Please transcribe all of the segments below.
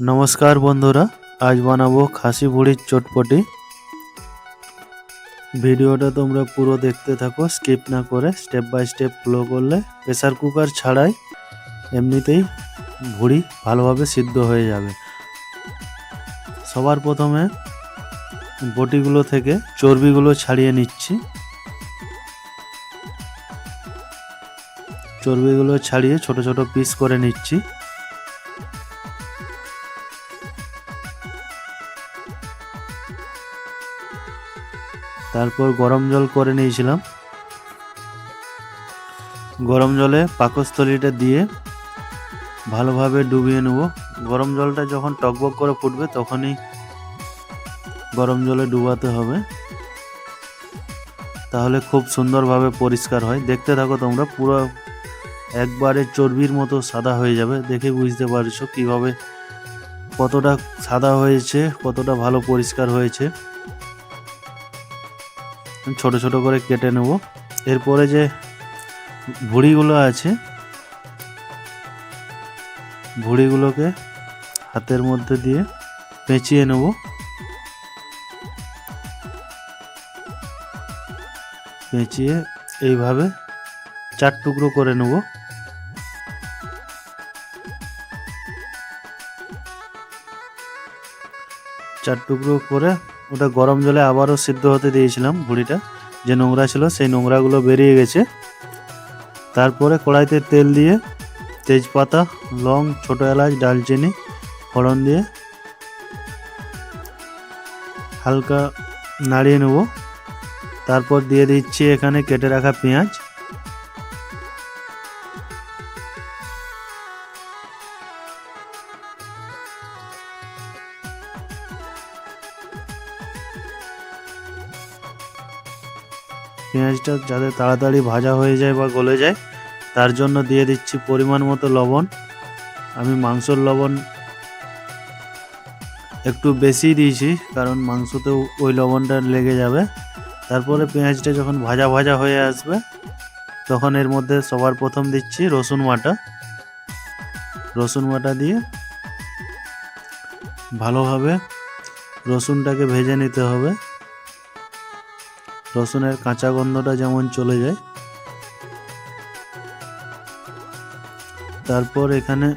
নমস্কার বন্ধুরা, আজ বানাবো খাসি ভুড়ির চটপটি। ভিডিওটা তোমরা পুরো দেখতে থাকো, স্কিপ না করে, স্টেপ বাই স্টেপ ফলো করলে প্রেসার কুকার ছাড়াই এমনিতেই ভুড়ি ভালোভাবে সিদ্ধ হয়ে যাবে। সবার প্রথমে বটিগুলো থেকে চর্বিগুলো ছাড়িয়ে নিচ্ছি। চর্বিগুলো ছাড়িয়ে ছোট ছোট পিস করে নিচ্ছি। তারপর গরম জল করে নিয়েছিলাম। গরম জলে পাকস্থলীটা দিয়ে ভালোভাবে ডুবিয়ে নেব। গরম জলটা যখন টকবক করে ফুটবে তখনই গরম জলে ডুবাতে হবে। তাহলে খুব সুন্দরভাবে পরিষ্কার হয়। দেখতে থাকো তোমরা, পুরো একবারে চর্বির মতো সাদা হয়ে যাবে। দেখে বুঝতে পারছ কীভাবে কতটা সাদা হয়েছে, কতটা ভালো পরিষ্কার হয়েছে। ছোট ছোট করে কেটে নেব। এরপরে যে ভুড়িগুলো আছে, ভুড়িগুলোকে হাতের মধ্যে দিয়ে পেঁচিয়ে নেব। পেঁচিয়ে এইভাবে চার টুকরো করে নেব। চার টুকরো করে ওটা গরম জলে আবারও সিদ্ধ হতে দিয়েছিলাম ভুড়িটা। যে নোংরা ছিল সেই নোংরাগুলো বেরিয়ে গেছে। তারপরে কড়াইতে তেল দিয়ে তেজপাতা, লং, ছোটো এলাচ, ডালচিনি, ফোড়ন দিয়ে হালকা নাড়িয়ে নেব। তারপর দিয়ে দিচ্ছি এখানে কেটে রাখা পেঁয়াজ। পেঁয়াজটা যাতে তাড়াতাড়ি ভাজা হয়ে যায় বা গলে যায়, তার জন্য দিয়ে দিচ্ছি পরিমাণ মতো লবণ। আমি মাংসর লবণ একটু বেশি দিয়েছি, কারণ মাংসতেও ওই লবণটা লেগে যাবে। তারপরে পেঁয়াজটা যখন ভাজা ভাজা হয়ে আসবে, তখন এর মধ্যে সবার প্রথম দিচ্ছি রসুন বাটা। রসুন বাটা দিয়ে ভালোভাবে রসুনটাকে ভেজে নিতে হবে। রসুনের কাঁচা গন্ধটা যেমন চলে যায়। তারপর এখানে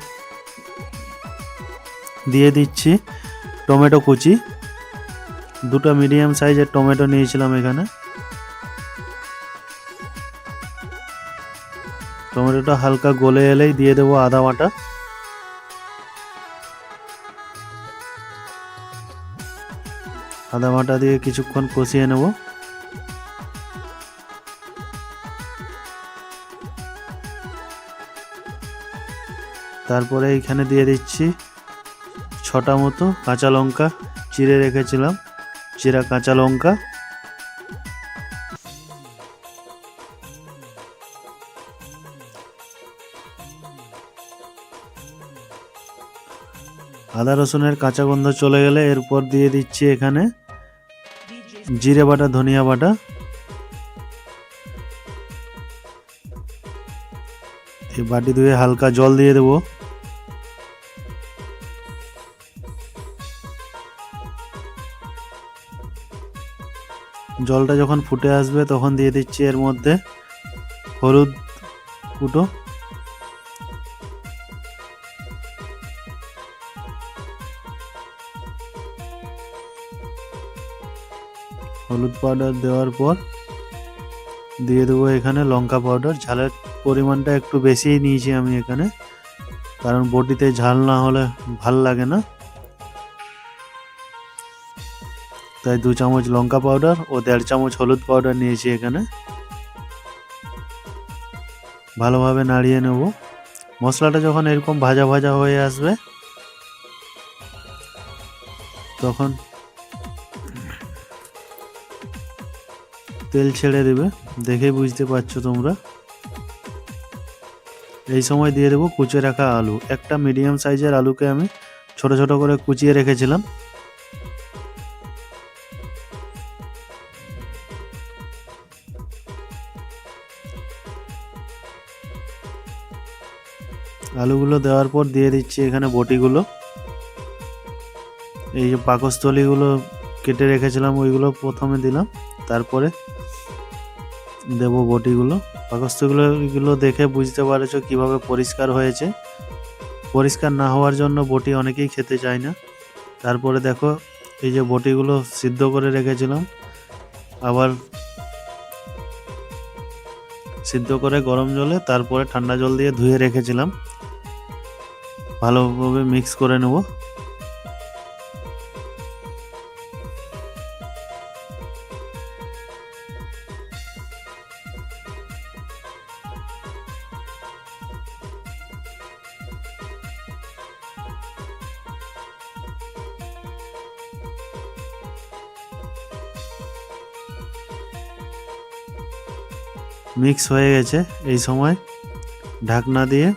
দিয়ে দিচ্ছি টমেটো কুচি। দুটো মিডিয়াম সাইজের টমেটো নিয়েছিলাম এখানে। টমেটোটা হালকা গলে এলেই দিয়ে দেবো আদা বাটা। আদা বাটা দিয়ে কিছুক্ষণ কষিয়ে নেব। তারপরে এইখানে দিয়ে দিচ্ছি ছটা মতো কাঁচা লঙ্কা চিড়ে রেখেছিলাম, চিরা কাঁচা লঙ্কা। আদা রসুনের কাঁচা গন্ধ চলে গেলে এরপর দিয়ে দিচ্ছি এখানে জিরে বাটা, ধনিয়া বাটা। এই বাটি ধুয়ে হালকা জল দিয়ে দেবো। জলটা যখন ফুটে আসবে, তখন দিয়ে দিচ্ছি এর মধ্যে হলুদ কুটো। হলুদ পাউডার দেওয়ার পর দিয়ে দেবো এখানে লঙ্কা পাউডার। ঝালের পরিমাণটা একটু বেশিই নিয়েছি আমি এখানে, কারণ বটিতে ঝাল না হলে ভালো লাগে না। তাই দু চামচ লঙ্কা পাউডার ও দেড় চামচ হলুদ পাউডার নিয়েছি এখানে। ভালোভাবে নাড়িয়ে নেব। মশলাটা যখন এরকম ভাজা ভাজা হয়ে আসবে, তখন তেল ছেড়ে দেবে। দেখে বুঝতে পারছ তোমরা। এই সময় দিয়ে দেবো কুচে রাখা আলু। একটা মিডিয়াম সাইজের আলুকে আমি ছোট ছোট করে কুচিয়ে রেখেছিলাম। আলুগুলো দেওয়ার পর দিয়ে দিচ্ছি এখানে বটিগুলো। এই যে পাকস্থলীগুলো কেটে রেখেছিলাম, ওইগুলো প্রথমে দিলাম, তারপরে দেব বটিগুলো। পাকস্থলীগুলো দেখে বুঝতে পারছ কীভাবে পরিষ্কার হয়েছে। পরিষ্কার না হওয়ার জন্য বটি অনেকেই খেতে চায় না। তারপরে দেখো, এই যে বটিগুলো সিদ্ধ করে রেখেছিলাম। আবার সিদ্ধ করে গরম জলে, তারপরে ঠান্ডা জল দিয়ে ধুয়ে রেখেছিলাম। ভালোভাবে মিক্স করে নেব। মিক্স হয়ে গেছে এই সময় ঢাকনা দিয়ে।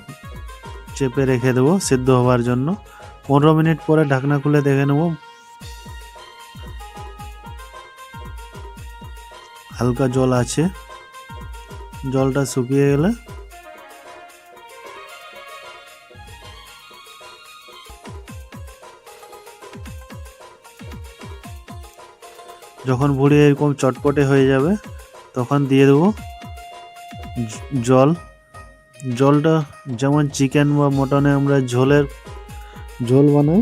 চেপে রেখে দেবো সিদ্ধ হওয়ার জন্য। পনেরো মিনিট পরে ঢাকনা খুলে দেখে নেব। হালকা জল আছে। জলটা শুকিয়ে গেলে যখন ভুড়ি এরকম চটপটে হয়ে যাবে, তখন দিয়ে দেবো জল। জলটা যেমন চিকেন বা মটনে আমরা ঝোলের ঝোল বানাই,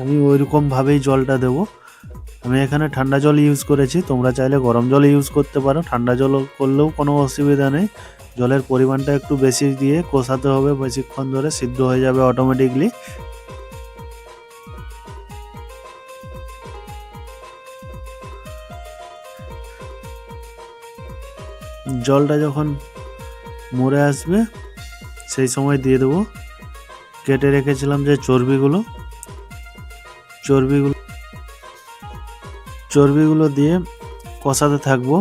আমি ওই রকমভাবেই জলটা দেবো। আমি এখানে ঠান্ডা জল ইউজ করেছি, তোমরা চাইলে গরম জল ইউজ করতে পারো। ঠান্ডা জল করলেও কোনো অসুবিধা নেই। জলের পরিমাণটা একটু বেশি দিয়ে কষাতে হবে, বেশিক্ষণ ধরে সিদ্ধ হয়ে যাবে অটোমেটিকলি জলটা যখন মরে আসবে, সেই সময় দিয়ে দেবো। কেটে রেখেছিলাম যে চর্বিগুলো। চর্বিগুলো চর্বিগুলো দিয়ে কষাতে থাকব।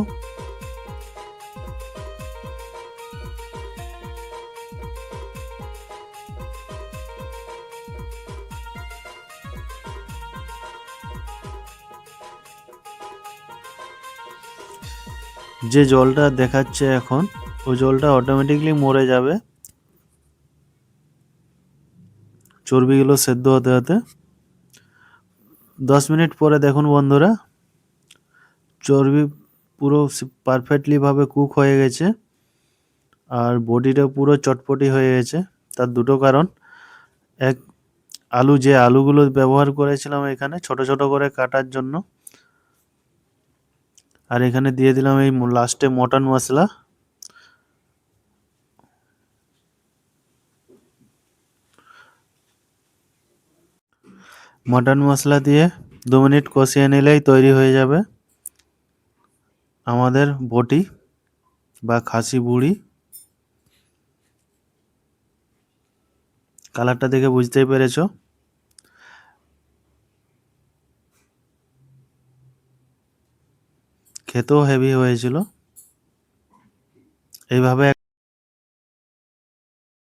যে জলটা দেখাচ্ছে এখন ওই জলটা অটোমেটিকলি মরে যাবে। চর্বিগুলো সেদ্ধ হতে হতে। দশ মিনিট পরে দেখুন বন্ধুরা, চর্বি পুরো পারফেক্টলিভাবে কুক হয়ে গেছে। আর বডিটা পুরো চটপটি হয়ে গেছে। তার দুটো কারণ। এক, আলু, যে আলুগুলো ব্যবহার করেছিলাম এখানে ছোট ছোট করে কাটার জন্য। আর এখানে দিয়ে দিলাম এই লাস্টে মটন মশলা। মটন মশলা দিয়ে দু মিনিট কষিয়ে নিলেই তৈরি হয়ে যাবে আমাদের বটি বা খাসি বুড়ি। কালারটা দেখে বুঝতেই পেরেছ। খেতেও হেভি হয়েছিল। এইভাবে